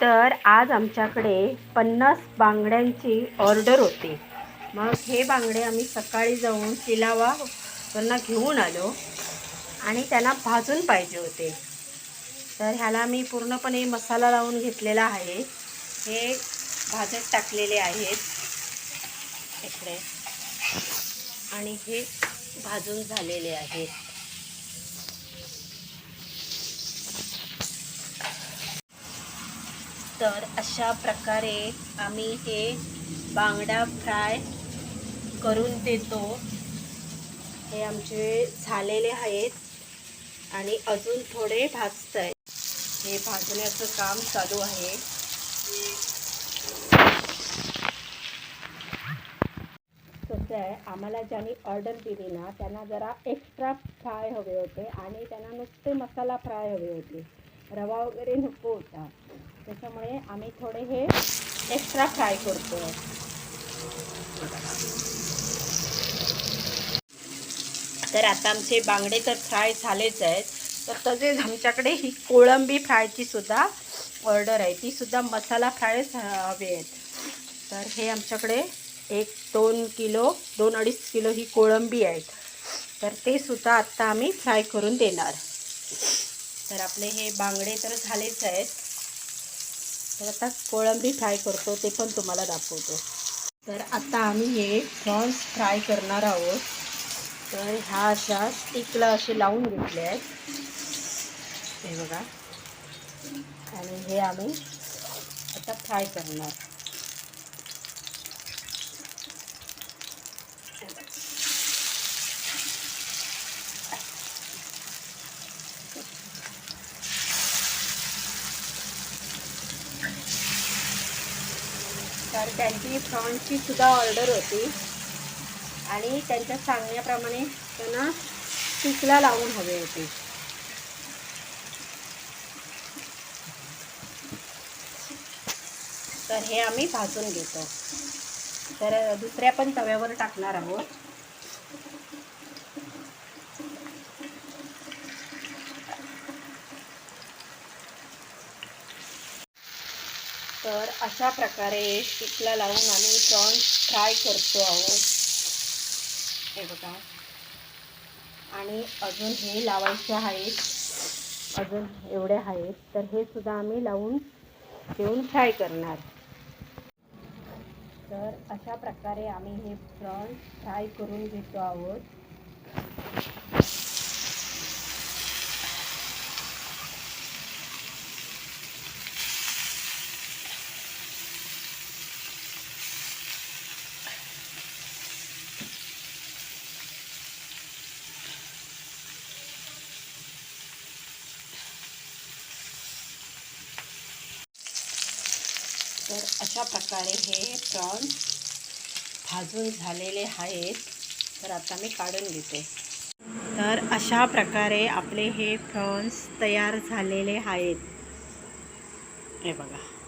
तर आज आमच्याकडे पन्नास बांगड्यांची ऑर्डर होती. मग हे बांगडे आम्ही सकाळी जाऊन सिलावा वरनं घेऊन आलो आणि त्यांना भाजून पाहिजे होते. तर ह्याला मी पूर्णपणे मसाला लावून घेतलेला आहे. हे भाजत टाकलेले आहेत. इकडे. आणि हे भाजून झालेले आहेत. तर अशा प्रकारे आम्ही हे बांगडा फ्राय करून देतो. हे आमचे झालेले आहेत आणि अजून थोडे भाजत आहे हे भाजण्याचं काम चालू आहे. कसं आहे आम्हाला ज्यांनी ऑर्डर दिली ना त्यांना जरा एक्स्ट्रा फ्राय हवे होते आणि त्यांना नुसते मसाला फ्राय हवे होते. रवा वगैरे नको होता. त्याच्यामुळे आम्ही थोडे हे एक्स्ट्रा फ्राय करतो. तर आता आमचे बांगडे तर फ्राय झालेच आहेत. तर तसेच आमच्याकडे ही कोळंबी फ्रायची सुद्धा ऑर्डर आहे. ती सुद्धा मसाला फ्रायच हवे आहेत तर हे आमच्याकडे एक दोन किलो दोन अडीच किलो ही कोळंबी आहेत. तर ते सुद्धा आत्ता आम्ही फ्राय करून देणार. तर आपले हे बांगडे तर झालेच आहेत. तर आता कोळंबी फ्राय करतो ते पण तुम्हाला दाखवतो. तर आता आम्ही हे प्रॉन्स फ्राय करणार आहोत. तर ह्या अशा स्टिकला असे लावून घेतले आहेत. हे बघा. आणि हे आम्ही आता फ्राय करणार. तर त्यांची फ्रॉन्सची सुद्धा ऑर्डर होती. आणि त्यांच्या सांगण्याप्रमाणे त्यांना चिकला लावून हवे होते. तर हे आम्ही भाजून घेतो. तर दुसऱ्या पण तव्यावर टाकणार आहोत. तर अशा प्रकारे स्टिकला लावून आम्ही प्रॉन्स फ्राय करतो आहोत. हे बघा. आणि अजून हे लावायचे आहेत. अजून एवढे आहेत. तर हे सुद्धा आम्ही लावून देऊन फ्राय करणार. तर अशा प्रकारे आम्ही हे प्रॉन्स फ्राय करून घेतो आहोत. तर अशा प्रकारे हे प्रॉन्स भाजून झालेले आहेत. तर आता मी काढून घेते. तर अशा प्रकारे आपले हे प्रॉन्स तयार झालेले आहेत. हे बघा.